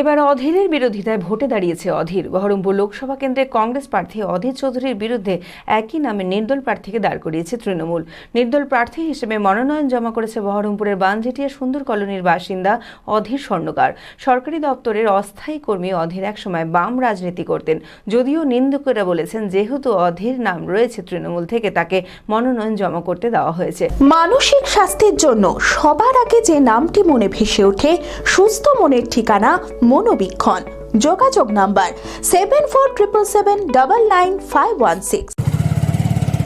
এবার অধীরের বিরোধিতায় ভোটে দাঁড়িয়েছে অধীর। বহরমপুর লোকসভা কেন্দ্রে কংগ্রেস প্রার্থী অধীর চৌধুরীর বিরুদ্ধে একই নামে নির্দল প্রার্থীকে দাঁড় করিয়েছে তৃণমূল। নির্দল প্রার্থী হিসেবে মনোনয়ন জমা করেছে বহরমপুরের বানজেটিয়া সুন্দর কলোনির বাসিন্দা অধীর স্বর্ণকার। সরকারি দপ্তরের অস্থায়ী কর্মী অধীর একসময় বাম রাজনীতি করতেন। যদিও নিন্দুকেরা বলেছেন, যেহেতু অধীর নাম রয়েছে তৃণমূল থেকে, তাকে মনোনয়ন জমা করতে দেওয়া হয়েছে। মানসিক স্বাস্থ্যের জন্য সবার আগে যে নামটি মনে ভেসে ওঠে, সুস্থ মনের ঠিকানা মনোবীক্ষণ। যোগাযোগ number seven four triple seven double nine five one six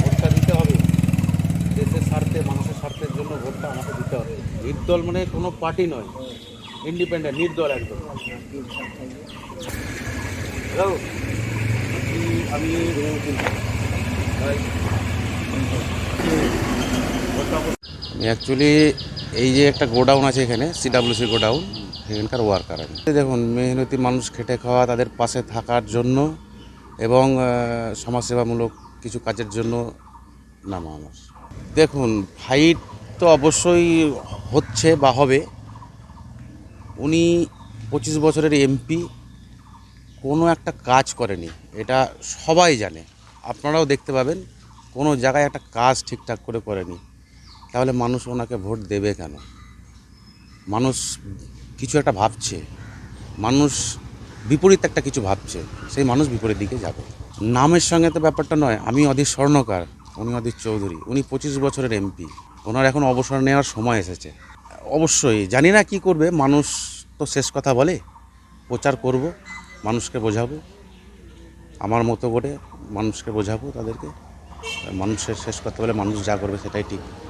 ভোটটা দিতে হবে। দেশের স্বার্থে মানুষের স্বার্থের জন্য ভোটটা আমাকে দিতে হবে। নির্দল মানে কোনো পার্টি নয়। ইন্ডিপেন্ডেন্ট নির্দল একদম। হ্যালো আমি অ্যাকচুয়ালি এই যে একটা গোডাউন আছে এখানে সিডাব্লিউসি গোডাউন এখানকার ওয়ার্কার আমি। দেখুন, মেহনতি মানুষ খেটে খাওয়া তাদের পাশে থাকার জন্য এবং সমাজসেবামূলক কিছু কাজের জন্য নামা আমার। দেখুন ফাইট তো অবশ্যই হচ্ছে বা হবে। উনি পঁচিশ বছরের এমপি কোনো একটা কাজ করেনি, এটা সবাই জানে। আপনারাও দেখতে পাবেন, কোনো জায়গায় একটা কাজ ঠিকঠাক করে করেনি। তাহলে মানুষ ওনাকে ভোট দেবে কেন? মানুষ কিছু একটা ভাবছে। মানুষ বিপরীত একটা কিছু ভাবছে। সেই মানুষ বিপরীত দিকে যাবে। নামের সঙ্গে তো ব্যাপারটা নয়, আমি অধীর স্বর্ণকার, উনি অধীর চৌধুরী, উনি পঁচিশ বছরের এমপি। ওনার এখন অবসর নেওয়ার সময় এসেছে। অবশ্যই, জানি না কি করবে, মানুষ তো শেষ কথা বলে। প্রচার করব, মানুষকে বোঝাবো। আমার মতো করে মানুষকে বোঝাবো তাদেরকে। মানুষের শেষ কথা বলে মানুষ যা করবে সেটাই ঠিক।